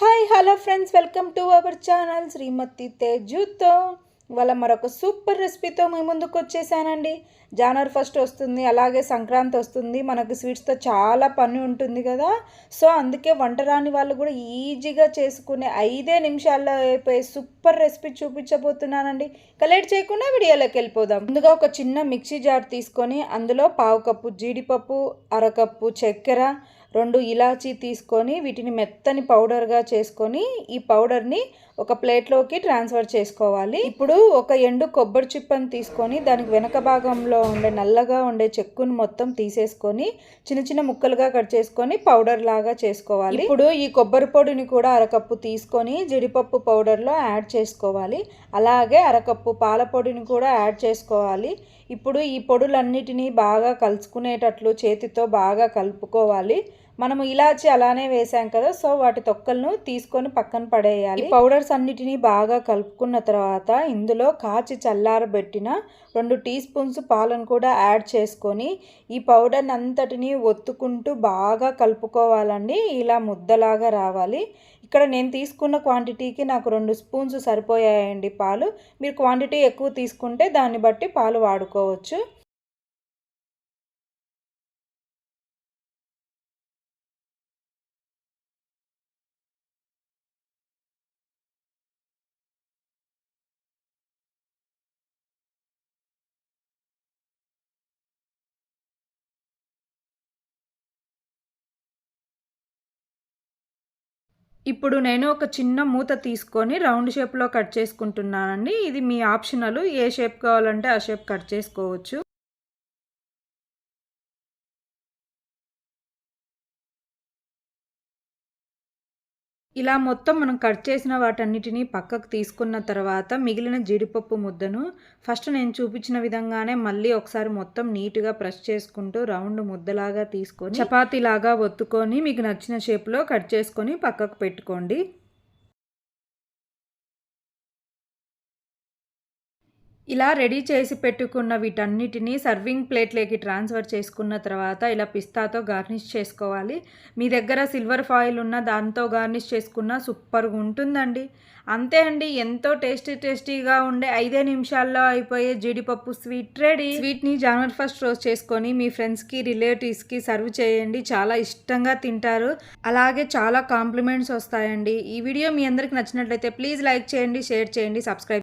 Hi hello friends welcome to our channel Srimathi తేజుతో. వాళ్ళ మరొక super రెసిపీతో మీ ముందుకు వచ్చేసానండి. జనవరి ఫస్ట్ వస్తుంది అలాగే సంక్రాంతి వస్తుంది. మనకు స్వీట్స్తో చాలా పని ఉంటుంది కదా. సో అందుకే వంట రాని వాళ్ళు కూడా ఈజీగా చేసుకునే ఐదే నిమిషాల్లో అయిపోయే సూపర్ రెసిపీ చూపించబోతున్నానండి. కలెక్ట్ చేయకుండా వీడియోలోకి వెళ్ళిపోదాం. ముందుగా ఒక చిన్న మిక్సీ జార్ తీసుకొని అందులో పావు కప్పు జీడిపప్పు అరకప్పు చక్కెర రెండు ఇలాచీ తీసుకొని వీటిని మెత్తని పౌడర్గా చేసుకొని ఈ పౌడర్ని ఒక ప్లేట్లోకి ట్రాన్స్ఫర్ చేసుకోవాలి. ఇప్పుడు ఒక ఎండు కొబ్బరి చిప్పని తీసుకొని దానికి వెనక భాగంలో ఉండే నల్లగా ఉండే చెక్కును మొత్తం తీసేసుకొని చిన్న చిన్న ముక్కలుగా కట్ చేసుకొని పౌడర్ లాగా చేసుకోవాలి. ఇప్పుడు ఈ కొబ్బరి పొడిని కూడా అరకప్పు తీసుకొని జీడిపప్పు పౌడర్లో యాడ్ చేసుకోవాలి. అలాగే అరకప్పు పాల పొడిని కూడా యాడ్ చేసుకోవాలి. ఇప్పుడు ఈ పొడులన్నిటినీ బాగా కలుసుకునేటట్లు చేతితో బాగా కలుపుకోవాలి. మనము ఇలాచి అలానే వేసాం కదా సో వాటి తొక్కలను తీసుకొని పక్కన పడేయాలి. పౌడర్స్ అన్నిటినీ బాగా కలుపుకున్న తర్వాత ఇందులో కాచి చల్లారబెట్టిన రెండు టీ స్పూన్స్ పాలను కూడా యాడ్ చేసుకొని ఈ పౌడర్ని అంతటిని ఒత్తుకుంటూ బాగా కలుపుకోవాలండి. ఇలా ముద్దలాగా రావాలి. ఇక్కడ నేను తీసుకున్న క్వాంటిటీకి నాకు రెండు స్పూన్స్ సరిపోయాయండి పాలు. మీరు క్వాంటిటీ ఎక్కువ తీసుకుంటే దాన్ని బట్టి పాలు వాడుకోవచ్చు. ఇప్పుడు నేను ఒక చిన్న మూత తీసుకొని రౌండ్ షేప్లో కట్ చేసుకుంటున్నానండి. ఇది మీ ఆప్షనల్. ఏ షేప్ కావాలంటే ఆ షేప్ కట్ చేసుకోవచ్చు. ఇలా మొత్తం మనం కట్ చేసిన వాటన్నిటిని పక్కకు తీసుకున్న తర్వాత మిగిలిన జీడిపప్పు ముద్దను ఫస్ట్ నేను చూపించిన విధంగానే మళ్ళీ ఒకసారి మొత్తం నీట్గా ప్రెస్ చేసుకుంటూ రౌండ్ ముద్దలాగా తీసుకొని చపాతీలాగా ఒత్తుకొని మీకు నచ్చిన షేప్లో కట్ చేసుకొని పక్కకు పెట్టుకోండి. ఇలా రెడీ చేసి పెట్టుకున్న వీటన్నిటిని సర్వింగ్ ప్లేట్లోకి ట్రాన్స్ఫర్ చేసుకున్న తర్వాత ఇలా పిస్తాతో గార్నిష్ చేసుకోవాలి. మీ దగ్గర సిల్వర్ ఫాయిల్ ఉన్న దాంతో గార్నిష్ చేసుకున్న సూపర్గా ఉంటుందండి. అంతే అండి ఎంతో టేస్టీ టేస్టీగా ఉండే ఐదే నిమిషాల్లో అయిపోయే జీడిపప్పు స్వీట్ రెడీ. స్వీట్ని జనవరి ఫస్ట్ రోజు చేసుకొని మీ ఫ్రెండ్స్కి రిలేటివ్స్కి సర్వ్ చేయండి. చాలా ఇష్టంగా తింటారు. అలాగే చాలా కాంప్లిమెంట్స్ వస్తాయండి. ఈ వీడియో మీ అందరికి నచ్చినట్లయితే ప్లీజ్ లైక్ చేయండి షేర్ చేయండి సబ్స్క్రైబ్